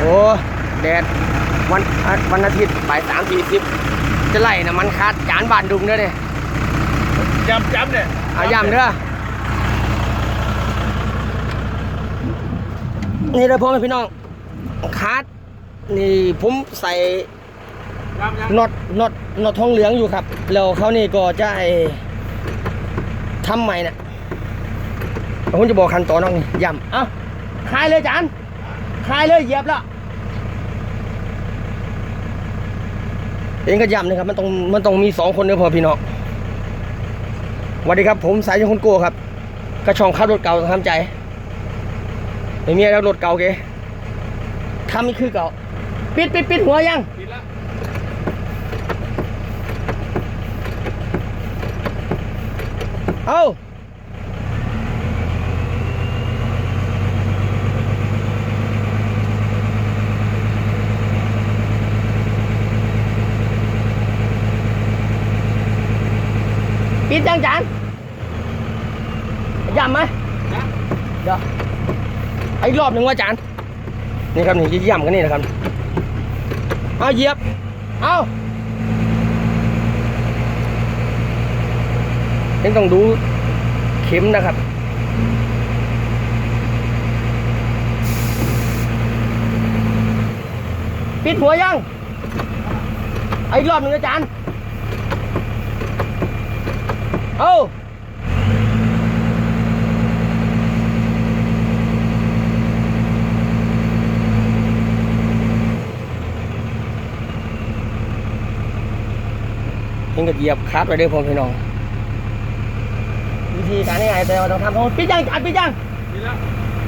โอ้แดดวันอะวันอาทิตย์บ่ายสามสี่สิบจะไล่นะมันคาดจานบานดุงเด้อเนี่ยจำจำเนี่ยเอาย่ำเด้อนี่เลยพ่อแม่พี่น้องคาดนี่ผมใส่จำจำน็อตน็อตน็อตทองเหลืองอยู่ครับ แล้วเขานี่ก็จะไอ้ทำใหม่น่ะผมจะบอกขั้นตอนน้องนี่ย่ำเอ้าคลายเลยจาน คลายเลยเหยียบล้วเองก็ย่ำนะครับมันต้องมันต้องมีสองคนเด้อพอพี่น้องสวัสดีครับ ผมสายชนคนโก้ครับกระชองขับรถเก่าทำใจไม่มีแล้วรถเก่าเกทำนี่คือเก่าปิดปิดปิดหัวยังผิดละเอา ปิดยังจานย่ำไหมนะเดี๋ยวไอ้รอบหนึ่งว่าจานนี่ครับนี่จะย่ำกันนี่นะครับเอาเหยียบเอาเองต้องดูเข็มนะครับปิดหัวยังไอ้รอบหนึ่งอาจารย์ เอาเองก็เหยียบคลัดไว้เด้อพ่อพี่น้องวิธีการง่ายๆแต่เราต้องทำต้องปิดยังจานปิดยัง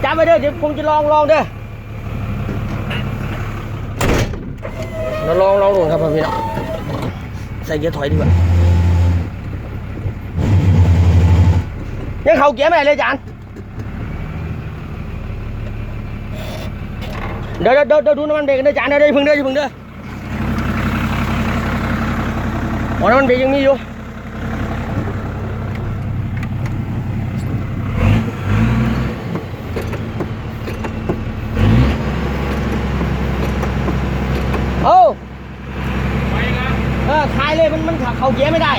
จับไปเด้อเดี๋ยวผมจะลองลองเด้อเราลองลองดูครับพ่อพี่น้องใส่เกียร์ถอยดีกว่า ยังเข่าเกียร์ไม่ได้เลยจานเดี๋ยวเดี๋ยวเดี๋ยวเดี๋ยวดูน้ำมันเบรกกันเด้อจานเดี๋ยวเดี๋ยวอยพึ่งเด้ออย่พึ่งเด้ออ๋อน้ำมันเบรกยังมีอยู่โอ้ไปนะเออคลายเลยมันมันเขาเกียร์ไม่ได้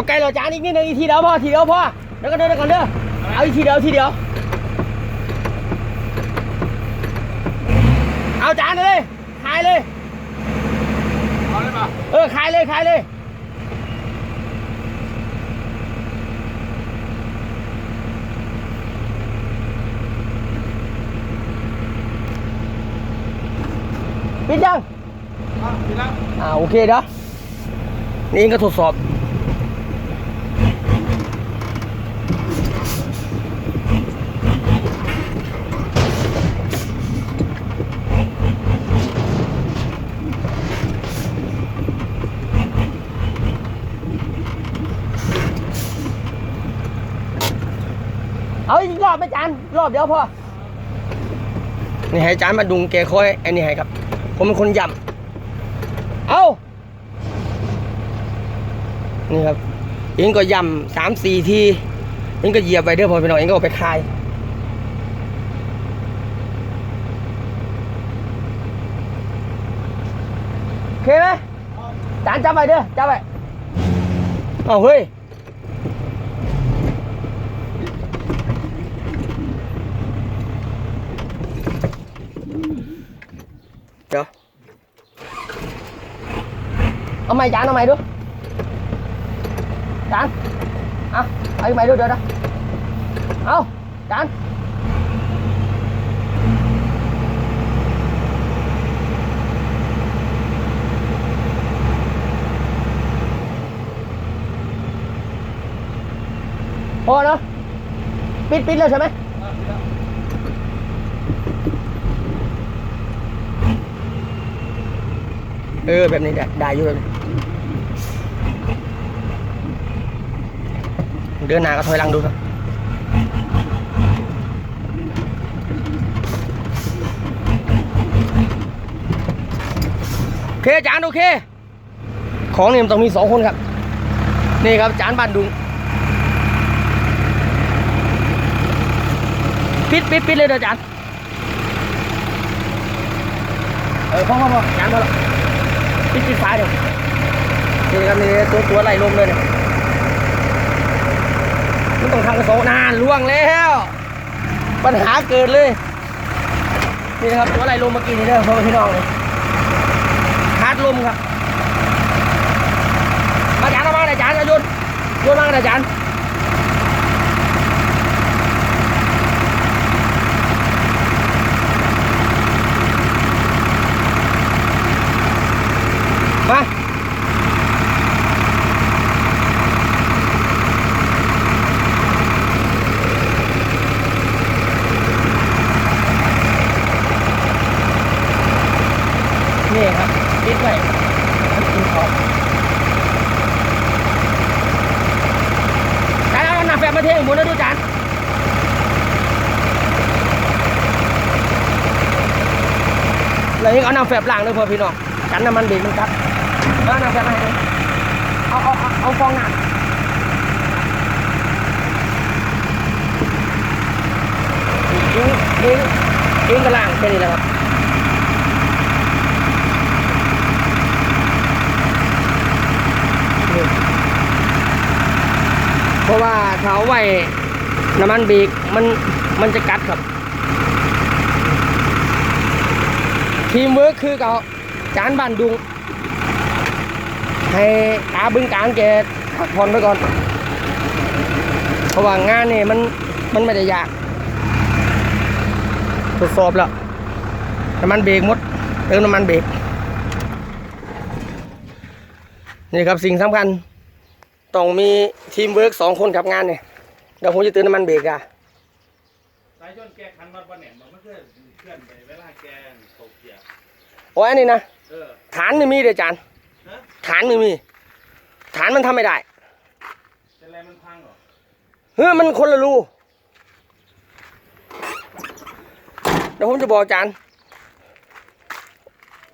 เอาไกลเหรอจานอีกนิดนึงอีกทีเดียวพอทีเดียวพอเดี๋ยวก็เดินเดี๋ยวก่อนเด้อเอาอีกทีเดียวทีเดียว เอาจานเลยขายเลยเอาได้ปะเออขายเลยขายเลยปิดยังอะผิดละอ่าโอเคเด้อนี่เองก็ทดสอบ เอาอีกรอบไหมจานรอบเดียวพอ นี่ให้จานมาดุงแกคอยไอ้นี่ให้ครับ ผมเป็นคนย่ำเอานี่ครับเองก็ย่ำสามสี่ทีเองก็เหยียบไปเด้อพอพี่น้องเองก็เอาไปคายโอเคไหมจานจับไปเด้อจับไปเอาเฮ้ย เดี๋ยว เอาไม้จานเอาไม้ดูจานเอาเอ เออแบบนี้ได้ได้อยู่เลยเดินหน้าก็ถอยหลังดูครับโอเคจานโอเค ของเนี่ยมันต้องมีสองคนครับ นี่ครับจานบ้านดุงปิดปิดปิดเลยเด้ะจานเออพ่อพ่อพ่อจานพ่อ ปิดปิดฝาเดี๋ยวนี่ครับนี่ตัวตัวไหลลมเลยเนี่ยมันต้องทำกระสองนานล่วงแล้ว ปัญหาเกิดเลย นี่นะครับตัวไหลลมเมื่อกี้นี่เด้อพ่อพี่น้องเลยคาดลมครับมาอาจารย์เอามาเลยอาจารย์อาโยนโยนมาเลยอาจารย์ มา นี่ครับปิดไว้มันกินของจานเอาหน้าแฟบมาเทหมุนแล้วดูจาน แล้วยังเอาน้ำแฟบล้างเลยพ่อพี่น้องกันน้ำมันเบรกมันครับเอาน้ำแฟบมาให้เอาเอาเอาเอาฟองน้ำยิงยิงยิงกระล่างแค่นี้แหละครับเพราะว่าเอาไว้น้ำมันเบรกมันมันจะกัดครับ ทีมเวิร์คคือกับจานบ้านดุง ให้ตาบึงกลางแกพักผ่อนไปก่อน เพราะว่างานนี่มันมันไม่ได้ยากทดสอบแล้วน้ำมันเบรกหมดเติมน้ำมันเบรกนี่ครับสิ่งสำคัญต้องมีทีมเวิร์กสองคนขับงานเนี่ยเดี๋ยวผมจะเตือนน้ำมันเบรกอะสายชนแกคันวัดบ้านแหนมมันเพื่อนเพื่อนไปเวลาแกตกเกียร์ โอ้ยอันนี้นะ เออ ฐานไม่มีเดี๋ยวจานฮะ ฐานไม่มี ฐานมันทำไม่ได้ เป็นไรมันพังเหรอเฮ้ยมันคนละรูเดี๋ยวผมจะบอกอาจารย์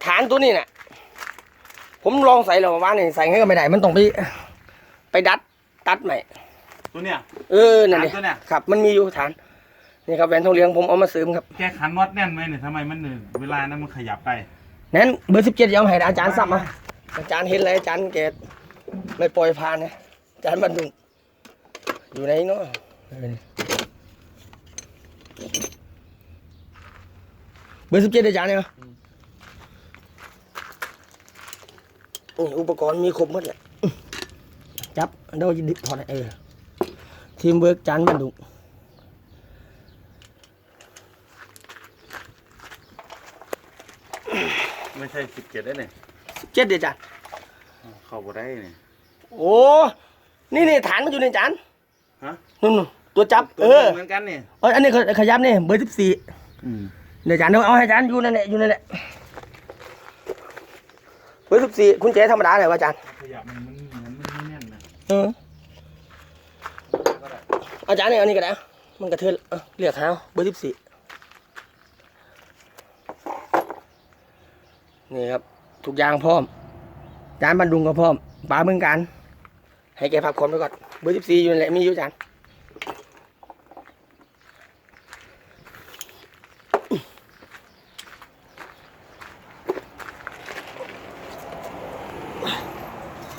ฐานตัวนี้เนี่ยผมลองใส่แล้วว่านี่ใส่ไงก็ไม่ได้ มันต้องไปไปดัดตัดใหม่ ตัวเนี้ย เออ นั่นดิฐานตัวเนี่ย ครับ มันมีอยู่ฐาน นี่ครับแหวนทองเหลืองผมเอามาเสริมครับ แกคันวัดแน่นไหมเนี่ยทำไมมันเนี่ยเวลานั้นมันขยับไป นั้นเบอร์สิบเจ็ดยอมให้อาจารย์สับมาอาจารย์เห็นอะไรอาจารย์แกไม่ปล่อยผ่านนะอาจารย์บรรดุงอยู่ไหนเนาะเออนี่เบอร์สิบเจ็ดอาจารย์เนี่ยอุปกรณ์มีครบหมดแหละจับเดี๋ยวจะดิบถอดเออทีมเวิร์กอาจารย์บรรดุง ไม่ใช่สิบเจ็ดได้เนี่ยสิบเจ็ดเดี๋ยวอาจารย์เข้าบ่ได้เนี่ยโอ้นี่นี่ฐานมันอยู่ในอาจารย์ฮะนู่นๆตัวจับ เออเหมือนกันเนี่ยเอยอันนี้ขขยับนี่เบอร์สิบสี่อืมเดี๋ยวอาจารย์เดี๋ยวเอาให้อาจารย์อยู่นั่นแหละอยู่นั่นแหละเบอร์สิบสี่คุณเจ๊ธรรมดาเลยวะอาจารย์ขยับมันมันมันไม่แน่นนะเอออาจารย์เนี่ยอันนี้ก็ได้มันกระเทือนเออเรียกหาเบอร์สิบสี่ นี่ครับทุกอย่างพร้อมจารย์บรรดุงก็พร้อมปลาเมืองการให้แกพักผ่อนไปก่อนเบอร์สิบสี่อยู่นั่นแหละมีอยู่จารย์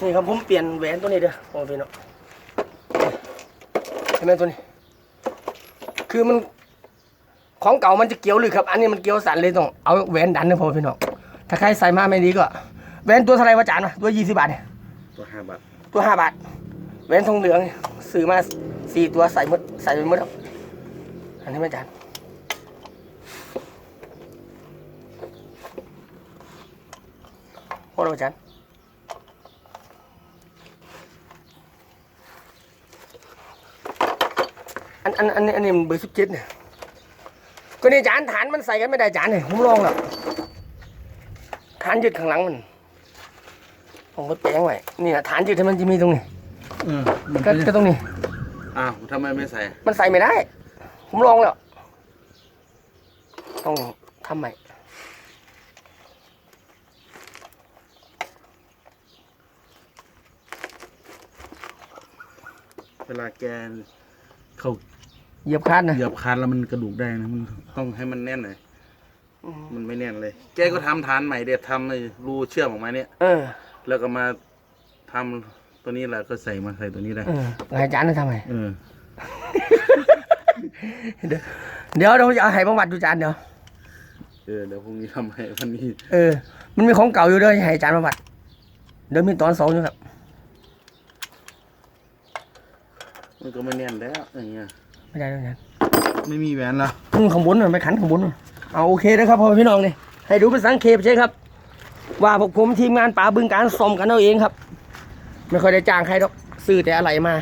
นี่ครับผมเปลี่ยนแหวนตัวนี้เด้อโอ้พี่เนาะเห็นไหมตัวนี้ คือมันของเก่ามันจะเกี่ยวหรือครับ อันนี้มันเกี่ยวสันเลยต้องเอาแหวนดันนะพ่อพี่น้อง ถ้าใครใส่มาไม่ดีก็แหวนตัวเท่าไหรวะจานวะตัวยี่สิบบาทเนี่ยตัวห้าบาทตัวห้าบาทแหวนทองเหลืองซื้อมาสี่ตัวใส่หมดใส่ไปหมดแล้วอันนี้ไม่จานโอ้เราจานอันอันอันนี้อันนี้มันเบอร์สิบเจ็ดเนี่ยก็นี่จานฐานมันใส่กันไม่ได้จานเนี่ยผมลองแล้ว ฐานยึดข้างหลังมันผมก็แปลงไว้นี่นะฐานยึดให้มันจะมีตรงนี้ก็ก็ตรงนี้ อ้าวทำไมไม่ใส่ มันใส่ไม่ได้ ผมลองแล้ว ต้องทำใหม่ เวลาแกนเขาเหยียบคาดนะเหยียบคานแล้วมันกระดูกแดงนะมันต้องให้มันแน่นหน่อย มันไม่แน่นเลย แกก็ทำฐานใหม่เด็ดทำเลยรูเชื่อมออกมาเนี่ย เออแล้วก็มาทำตัวนี้แหละก็ใส่มาใส่ตัวนี้ได้ เออแล้วอาจารย์จะทำไงเออ เดี๋ยวเดี๋ยวเราจะเอาให้บังบัดดูจานเดี๋ยวเออเดี๋ยวพรุ่งนี้ทำให้วันนี้ เออมันมีของเก่าอยู่ด้วยให้อาจารย์บังบัดเดี๋ยวมีตอนสองอยู่ครับ มันก็ไม่แน่นแล้วอย่างเงี้ยไม่ได้ด้วยกันไม่มีแหวนละ อืมข้างบนน่ะไปขันข้างบนน่ะ เอาโอเคนะครับพ่อพี่น้องเนี่ยให้ดูเป็นสังเขปใช่ครับ ว่าพวกผมทีมงานป่าบึงการซ่อมกันเอาเองครับ ไม่ค่อยได้จ้างใครหรอกซื้อแต่อะไรมา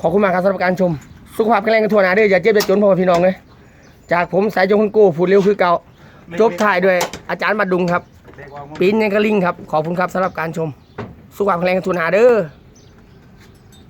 ขอบคุณมากครับสำหรับการชม สุขภาพแข็งแรงกันทั่วหน้าด้ออย่าเจ็บอย่าจนพ่อพี่น้องเลยจากผมสายจงคนโก้พูดเร็วคือเก่าจบถ่ายด้วยอาจารย์บัดดุงครับปีนยังกระลิงครับ ขอบคุณครับสำหรับการชม สุขภาพแข็งแรงกันทั่วหน้าเด้อ